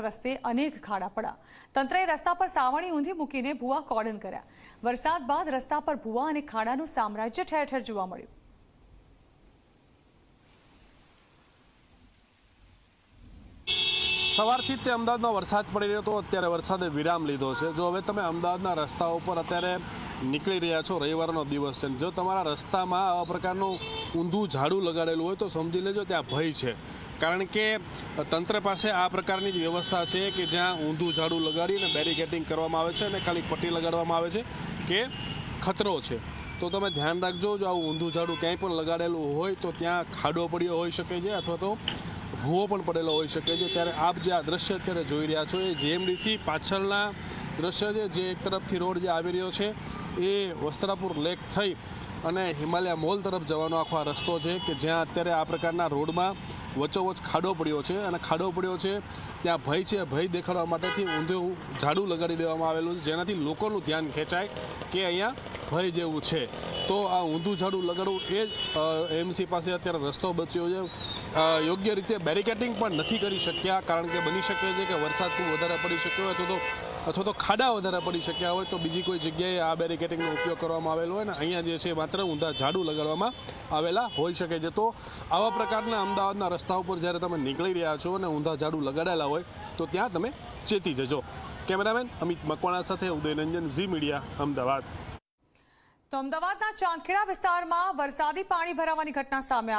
રસ્તે અનેક ખાડા પડ્યા. તંત્રએ રસ્તા પર સાવણી ઊંધી મૂકીને ભૂવા કોર્ડન કર્યા. વરસાદ બાદ રસ્તા પર ભૂવા અને ખાડાનું સામ્રાજ્ય ઠેર ઠેર જોવા મળ્યું. સવારથી તે અમદાવાદમાં વરસાદ પડી રહ્યો હતો. અત્યારે વરસાદે વિરામ લીધો છે. જો હવે તમે અમદાવાદના રસ્તાઓ પર અત્યારે નીકળી રહ્યા છો, રવિવારનો દિવસ છે જો તમારા રસ્તામાં આવા પ્રકારનું ઊંધું ઝાડું લગાડેલું હોય તો સમજી લેજો ત્યાં ભય છે. કારણ કે તંત્ર પાસે આ પ્રકારની જ વ્યવસ્થા છે કે જ્યાં ઊંધું ઝાડું લગાડીને બેરિકેટિંગ કરવામાં આવે છે અને ખાલી પટ્ટી લગાડવામાં આવે છે કે ખતરો છે. તો તમે ધ્યાન રાખજો, જો આવું ઊંધું ઝાડું ક્યાંય પણ લગાડેલું હોય તો ત્યાં ખાડો પડ્યો હોઈ શકે છે અથવા તો ભૂવો પણ પડેલો હોઈ શકે છે. ત્યારે આપ જે આ દ્રશ્ય અત્યારે જોઈ રહ્યા છો એ જીએમડીસી પાછળના દ્રશ્ય છે, જે એક તરફથી રોડ જે આવી રહ્યો છે એ વસ્ત્રાપુર લેક થઈ અને હિમાલય મોલ તરફ જવાનો આખો આ રસ્તો છે કે જ્યાં અત્યારે આ પ્રકારના રોડમાં વચ્ચોવચ ખાડો પડ્યો છે અને ખાડો પડ્યો છે, ત્યાં ભય છે, ભય દેખાડવા માટેથી ઊંધું ઝાડું લગાડી દેવામાં આવેલું છે, જેનાથી લોકોનું ધ્યાન ખેંચાય કે અહીંયા ભય જેવું છે. તો આ ઊંધું ઝાડું લગાડવું એ જ એમસી પાસે અત્યારે રસ્તો બચ્યો છે. યોગ્ય રીતે બેરિકેટિંગ પણ નથી કરી શક્યા, કારણ કે બની શકે છે કે વરસાદ વધારે પડી શક્યો અથવા તો અથવા તો ખાડા વધારે પડી શક્યા હોય તો બીજી કોઈ જગ્યાએ આ બેરિકેટિંગનો ઉપયોગ કરવામાં આવેલો હોય ને, અહીંયા જે છે માત્ર ઊંધા ઝાડુ લગાડવામાં આવેલા હોઈ શકે છે. તો આવા પ્રકારના અમદાવાદના રસ્તા ઉપર જ્યારે તમે નીકળી રહ્યા છો અને ઊંધા ઝાડુ લગાડેલા હોય, તો ત્યાં તમે ચેતી જજો. કેમેરામેન અમિત મકવાણા સાથે ઉદયનંજન, ઝી મીડિયા, અમદાવાદ. તો અમદાવાદના ચાંદખેડા વિસ્તારમાં વરસાદી પાણી ભરાવાની ઘટના સામે આવી.